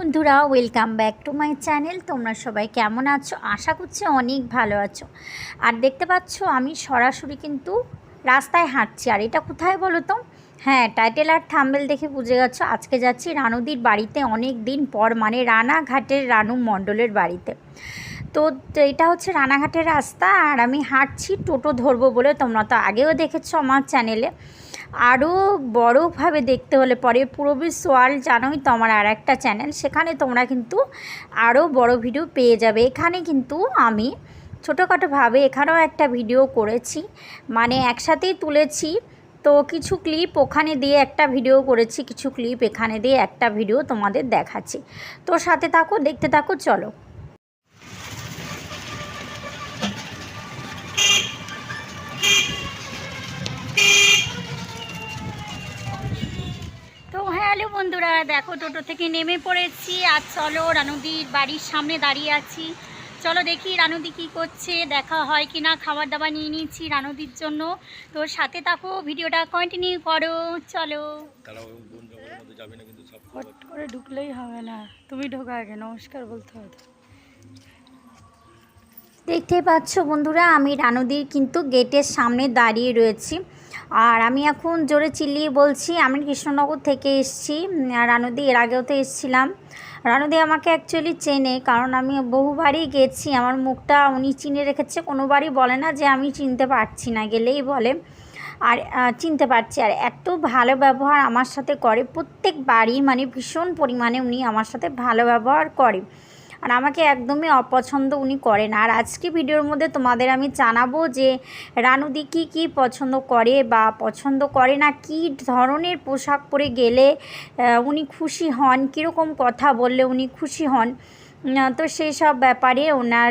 বন্ধুরা welcome back to my channel তোমরা সবাই কেমন আছো? আশা করছি অনেক ভালো আছো। আর দেখতে পাচ্ছ, আমি সরাসরি কিন্তু রাস্তায় হাঁটছি। আর এটা কোথায় বলো তো হ্যাঁ টাইটেল আর থাম্বেল দেখে বুঝে গেছো। আজকে যাচ্ছি রানুদির বাড়িতে অনেক দিন পর মানে রানাঘাটের রানু মণ্ডলের বাড়িতে। তো এটা হচ্ছে রানাঘাটের রাস্তা। আর আমি হাঁটছি, টোটো ধরবো বলে তোমরা তো আগেও দেখেছ আমার চ্যানেলে আরও বড়োভাবে দেখতে হলে পরে পূরবী সোয়াল জানোই তো আমার আর একটা চ্যানেল। সেখানে তোমরা কিন্তু আরও বড় ভিডিও পেয়ে যাবে। এখানে কিন্তু আমি ছোটোখাটোভাবে এখানেও একটা ভিডিও করেছি। মানে একসাথেই তুলেছি। তো কিছু ক্লিপ ওখানে দিয়ে একটা ভিডিও করেছি, কিছু ক্লিপ এখানে দিয়ে একটা ভিডিও তোমাদের দেখাচ্ছি। তো সাথে থাকো, দেখতে থাকো, চলো। হ্যালো বন্ধুরা দেখো টোটো থেকে নেমে পড়েছি আর চলো রানুদির বাড়ির সামনে দাঁড়িয়ে আছি। চলো দেখি রানুদি কি করছে দেখা হয় কি না খাবার দাবার নিয়ে নিয়েছি রানুদির জন্য। তোর সাথে থাকো ভিডিওটা কন্টিনিউ করো চলো। হট করে ঢুকলেই হবে না। তুমি ঢোকা আগে নমস্কার বলতে হবে দেখতে পাচ্ছ বন্ধুরা আমি রানুদির কিন্তু গেটের সামনে দাঁড়িয়ে রয়েছি। আর আমি এখন জোরে চিল্লিয়ে বলছি, আমি কৃষ্ণনগর থেকে এসেছি রানুদি এর আগেও তো এসেছিলাম। রানুদি আমাকে অ্যাকচুয়ালি চেনে, কারণ আমি বহুবারই গেছি, আমার মুখটা উনি চিনে রেখেছে, কোনোবারই বলে না যে আমি চিনতে পারছি না, গেলেই বলে। আর চিনতে পারছি, আর এত ভালো ব্যবহার আমার সাথে করে, প্রত্যেকবারই মানে ভীষণ পরিমাণে উনি আমার সাথে ভালো ব্যবহার করে। আর আমাকে একদমই অপছন্দ উনি করেন। আর আজকে ভিডিওর মধ্যে তোমাদের আমি জানাব যে রানুদি কী কী পছন্দ করে বা পছন্দ করে না, কী ধরনের পোশাক পরে গেলে উনি খুশি হন, কীরকম কথা বললে উনি খুশি হন তো সেই সব ব্যাপারে ওনার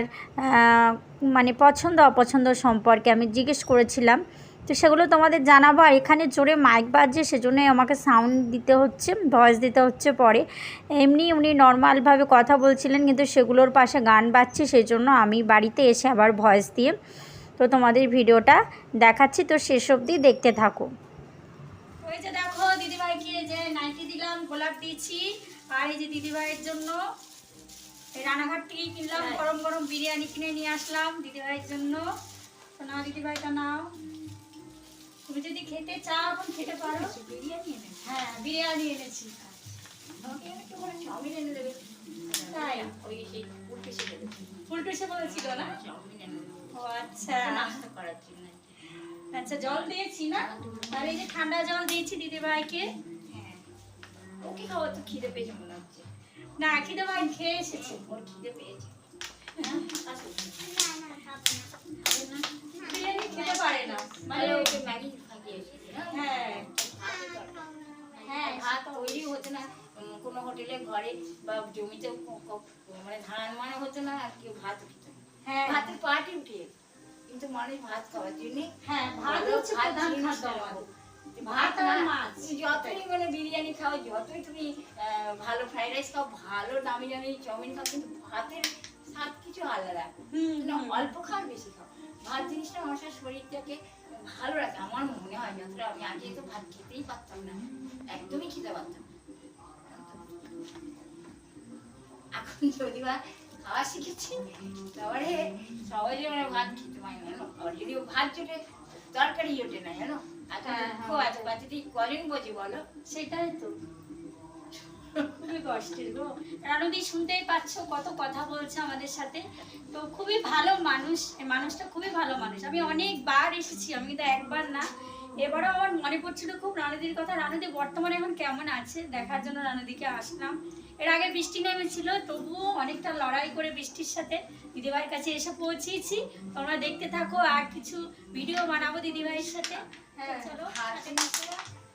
মানে পছন্দ অপছন্দ সম্পর্কে আমি জিজ্ঞেস করেছিলাম। তো সেগুলো তোমাদের জানাব। আর এখানে জোরে মাইক বাজছে সেজন্যই আমাকে সাউন্ড দিতে হচ্ছে ভয়েস দিতে হচ্ছে পরে। এমনি উনি নর্মালভাবে কথা বলছিলেন কিন্তু সেগুলোর পাশে গান বাজছে সেই জন্য আমি বাড়িতে এসে আবার ভয়েস দিয়ে তো তোমাদের ভিডিওটা দেখাচ্ছি। তো শেষ অবধি দেখতে থাকো। ওই যে দেখো দিদিভাইকে যে নাইটি দিলাম গোলাপ দিয়েছি। আর এই যে দিদিভাইয়ের জন্য রানাঘাট থেকে কিনলাম গরম গরম বিরিয়ানি কিনে নিয়ে আসলাম দিদিভাইয়ের জন্য। তো না দিদিভাইটা নাও। খেতে চাও এখন খেতে পারো? বিরিয়ানি হ্যাঁ বিরিয়ানি এনেছি। তাই? বলেছিল না? ও আচ্ছা। আচ্ছা জল দিয়েছি না? আর এই যে ঠান্ডা জল দিয়েছি দিদিভাইকে। ওকে খাওয়া তো খিদে পেয়েছে মনে হচ্ছে। না খিদে ভাই খেয়ে এসেছে। ওর খিদে পেয়েছে। খেতে পারে না। মানে ম্যাগি না হ্যাঁ। হ্যাঁ ভাত তৈরি হচ্ছে না। কোনো হোটেলে ঘরে বা জমিতে ক- ক- মানে ধান মানে হচ্ছে না আর কেউ ভাত খেত হ্যাঁ। ভাতের পাটি উঠে। কিন্তু মানুষ ভাত খাওয়ার জন্য হ্যাঁ ভাত হচ্ছে প্রধান খাদ্য আমাদের। ভাত ভাত আর মাছ। যতই মানে বিরিয়ানি খাও যতই তুমি ভালো ফ্রাইড রাইস খাও ভালো দামি দামি চাউমিন খাও কিন্তু ভাতের স্বাদ কিছু আলাদা। অল্প খাও বেশি খাও। ভাত জিনিসটা মানুষের শরীরটাকে ভালো রাখে আমার মনে হয় যতটা আমি আগে তো ভাত খেতেই পারতাম না। একদমই খেতে পারতাম এখন যদি বা খাওয়া শিখেছি তাহলে সবাই মানে ভাত খেতে পারে না আর যদি ভাত জোটে তরকারি জোটে না জানো? আচ্ছা বাচ্চাটি কজন বোঝে বলো? সেটাই তো। খুবই কষ্টের গো। রানুদি শুনতেই পাচ্ছ কত কথা বলছে আমাদের সাথে। তো খুবই ভালো মানুষ মানুষটা খুবই ভালো মানুষ। আমি অনেকবার এসেছি আমি কিন্তু একবার না। এবারও আমার মনে পড়ছিল খুব রানুদির কথা। রানুদি বর্তমানে এখন কেমন আছে? দেখার জন্য রানুদিকে আসলাম। এর আগে বৃষ্টি নেমেছিল তবুও অনেকটা লড়াই করে বৃষ্টির সাথে দিদিভাইয়ের কাছে এসে পৌঁছেছি। তোমরা দেখতে থাকো আর কিছু ভিডিও বানাবো দিদিভাইয়ের সাথে। হ্যাঁ চলো।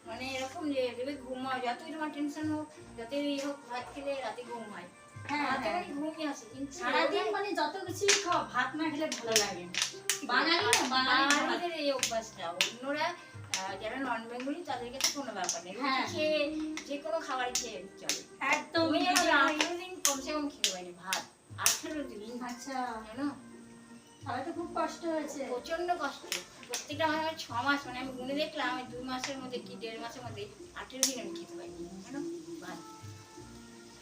মানে এরকম যে দেবে ঘুমাও যতই তোমার টেনশন হোক যতই ইয়ে হোক ভাত খেলে রাতে ঘুম হয়। রাতে ঘুমই আসে কিন্তু সারাদিন মানে যত কিছুই খাও ভাত না খেলে ভালো লাগে বাঙালি না বাঙালিদের এই অভ্যাসটা অন্যরা যারা নন বেঙ্গলি তাদের কাছে কোনো ব্যাপার নেই। হ্যাঁ। খেয়ে যে কোনো খাবার খেয়ে চলে। একদম আঠেরো দিন কমসে কম খেতে ভাত। আঠেরো দিন? আচ্ছা। জানো তাহলে তো খুব কষ্ট হয়েছে। প্রচণ্ড কষ্ট। প্রত্যেকটা আমার আমার ছ মাস মানে আমি গুনে দেখলাম, আমি দুই মাসের মধ্যে কি, দেড় মাসের মধ্যে আঠেরো দিন আমি খেতে জানো ভাত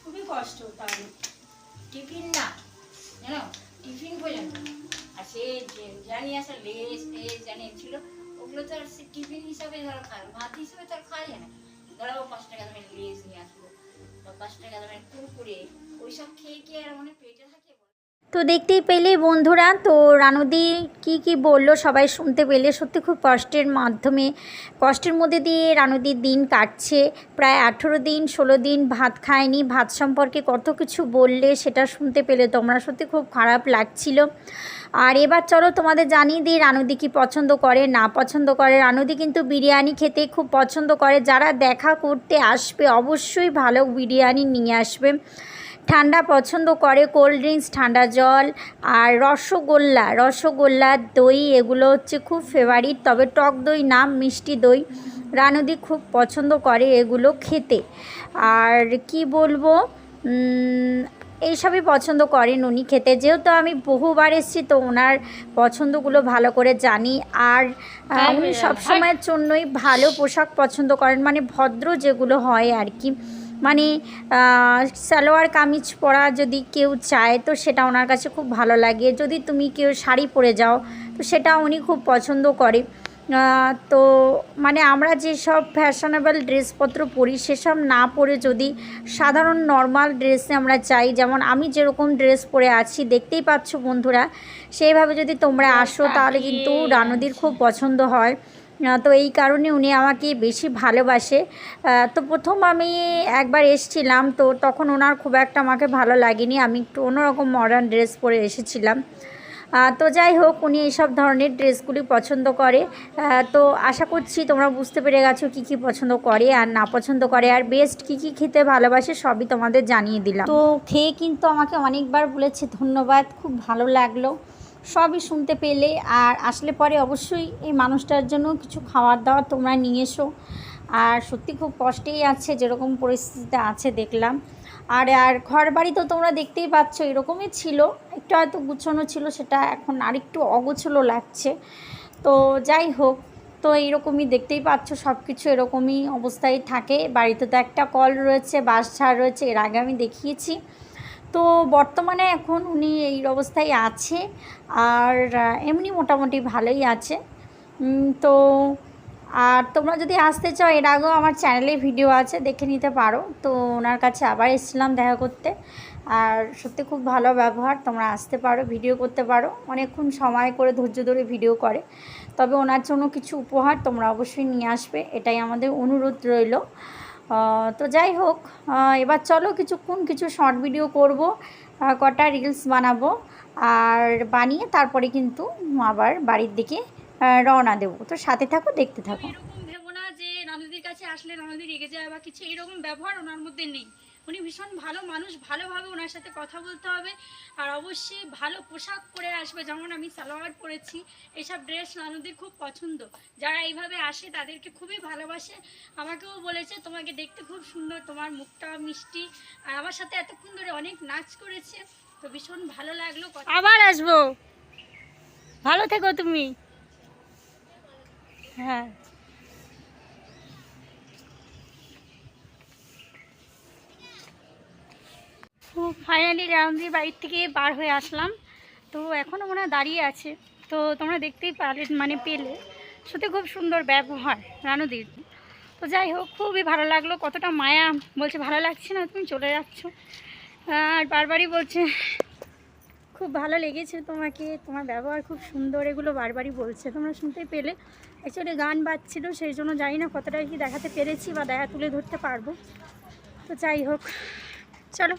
খুবই কষ্ট তাহলে। টিফিন না, জানো? টিফিন পর্যন্ত আর সে জানি আসা লেস টেস ছিল, ওগুলো তো আর সে টিফিন হিসাবে ধরো খায়, ভাত হিসাবে তো আর খাওয়া যায় না। ধরো পাঁচ টাকা দামের লেস নিয়ে আসব বা পাঁচ টাকা দামের কুরকুরে, ওইসব খেয়ে কি আর মানে পেটে থাকে? তো দেখতেই পেলে বন্ধুরা, তো রানুদি কি কি বলল সবাই শুনতে পেলে। সত্যি খুব কষ্টের মাধ্যমে, কষ্টের মধ্যে দিয়ে রানুদির দিন কাটছে। প্রায় আঠেরো দিন, ষোলো দিন ভাত খায়নি। ভাত সম্পর্কে কত কিছু বললে সেটা শুনতে পেলে তোমরা। সত্যি খুব খারাপ লাগছিল। আর এবার চলো তোমাদের জানিয়ে দিই রানুদি কি পছন্দ করে, না পছন্দ করে। রানুদি কিন্তু বিরিয়ানি খেতে খুব পছন্দ করে। যারা দেখা করতে আসবে অবশ্যই ভালো বিরিয়ানি নিয়ে আসবে। ঠান্ডা পছন্দ করে কোল্ড ড্রিঙ্কস ঠান্ডা জল আর রসগোল্লা। রসগোল্লা দই এগুলো হচ্ছে খুব ফেভারিট তবে টক দই না মিষ্টি দই। রানুদি খুব পছন্দ করে এগুলো খেতে। আর কি বলব এইসবই পছন্দ করেন উনি খেতে। যেহেতু আমি বহুবার এসেছি তো ওনার পছন্দগুলো ভালো করে জানি। আর আহ, উনি সবসময়ের জন্যই ভালো পোশাক পছন্দ করেন। মানে ভদ্র যেগুলো হয় আর কি। মানে সালোয়ার কামিজ পরা যদি কেউ চায় তো সেটা ওনার কাছে খুব ভালো লাগে। যদি তুমি কেউ শাড়ি পরে যাও তো সেটা উনি খুব পছন্দ করে। তো মানে আমরা যেসব ফ্যাশনেবল ড্রেসপত্র পরি সেসব না পরে যদি সাধারণ নর্মাল ড্রেসে আমরা চাই যেমন আমি যেরকম ড্রেস পরে আছি দেখতেই পাচ্ছ বন্ধুরা সেইভাবে যদি তোমরা আসো তাহলে কিন্তু রানুদির খুব পছন্দ হয়। তো এই কারণে উনি আমাকে বেশি ভালোবাসে। তো প্রথম আমি একবার এসছিলাম, তো তখন ওনার খুব একটা আমাকে ভালো লাগেনি। আমি একটু অন্যরকম মডার্ন ড্রেস পরে এসেছিলাম। তো যাই হোক, উনি এইসব ধরনের ড্রেসগুলি পছন্দ করে। তো আশা করছি তোমরা বুঝতে পেরে গেছো কী কী পছন্দ করে আর না পছন্দ করে। আর বেস্ট কী কী খেতে ভালোবাসে সবই তোমাদের জানিয়ে দিলাম। তো খেয়ে কিন্তু আমাকে অনেকবার বলেছে, ধন্যবাদ, খুব ভালো লাগল। সবই শুনতে পেলে আর আসলে পরে অবশ্যই এই মানুষটার জন্য কিছু খাবার দাবার তোমরা নিয়ে এসো। আর সত্যি খুব কষ্টেই আছে, যেরকম পরিস্থিতিতে আছে দেখলাম। আর আর ঘর বাড়ি তো তোমরা দেখতেই পাচ্ছ এরকমই ছিল। একটু হয়তো গুছানো ছিল, সেটা এখন আরেকটু অগোছলো লাগছে। তো যাই হোক, তো এইরকমই দেখতেই পাচ্ছ সব কিছু এরকমই অবস্থায় থাকে। বাড়িতে তো একটা কল রয়েছে, বাস ছাড় রয়েছে, এর আগে আমি দেখিয়েছি। তো বর্তমানে এখন উনি এই অবস্থায় আছে আর এমনি মোটামুটি ভালোই আছে। তো আর তোমরা যদি আসতে চাও, এর আগেও আমার চ্যানেলে ভিডিও আছে, দেখে নিতে পারো। তো ওনার কাছে আবার এসেছিলাম দেখা করতে। আর সত্যি খুব ভালো ব্যবহার, তোমরা আসতে পারো, ভিডিও করতে পারো। অনেকক্ষণ সময় করে ধৈর্য ধরে ভিডিও করে। তবে ওনার জন্য কিছু উপহার তোমরা অবশ্যই নিয়ে আসবে, এটাই আমাদের অনুরোধ রইল। তো যাই হোক এবার চলো কিছুক্ষণ কিছু শর্ট ভিডিও করব কটা রিলস বানাবো, আর বানিয়ে তারপরে কিন্তু আবার বাড়ির দিকে রওনা দেবো। তো সাথে থাকো, দেখতে থাকো। এরকম ভেবো না যে রানুদির কাছে আসলে রানুদি রেগে যায় বা কিছু, এরকম ব্যবহার ওনার মধ্যে নেই। উনি ভীষণ ভালো মানুষ, ভালোভাবে ওনার সাথে কথা বলতে হবে। আর অবশ্যই ভালো পোশাক পরে আসবে, যেমন আমি সালোয়ার পরেছি। এইসব ড্রেস রানুদির খুব পছন্দ। যারা এইভাবে আসে, তাদেরকে খুবই ভালোবাসে। আমাকেও বলেছে, তোমাকে দেখতে খুব সুন্দর, তোমার মুখটা মিষ্টি। আর আমার সাথে এতক্ষণ ধরে অনেক নাচ করেছে, তো ভীষণ ভালো লাগল আবার আসব। ভালো থেকো তুমি। হ্যাঁ। তো ফাইনালি রামদির বাড়ির থেকে বার হয়ে আসলাম। তো এখনও হয় দাঁড়িয়ে আছে। তো তোমরা দেখতেই পারলে মানে পেলে। সত্যি খুব সুন্দর ব্যবহার রানুদির তো যাই হোক, খুবই ভালো লাগল। কতটা মায়া বলছে, ভালো লাগছে না, তুমি চলে যাচ্ছ। আর বারবারই বলছে, খুব ভালো লেগেছে তোমাকে, তোমার ব্যবহার খুব সুন্দর, এগুলো বারবারই বলছে। তোমরা শুনতেই পেলে। অ্যাকচুয়ালি গান বাজছিল, সেই জন্য জানি না কতটা কি দেখাতে পেরেছি বা দেখা তুলে ধরতে পারব। তো যাই হোক, চলো।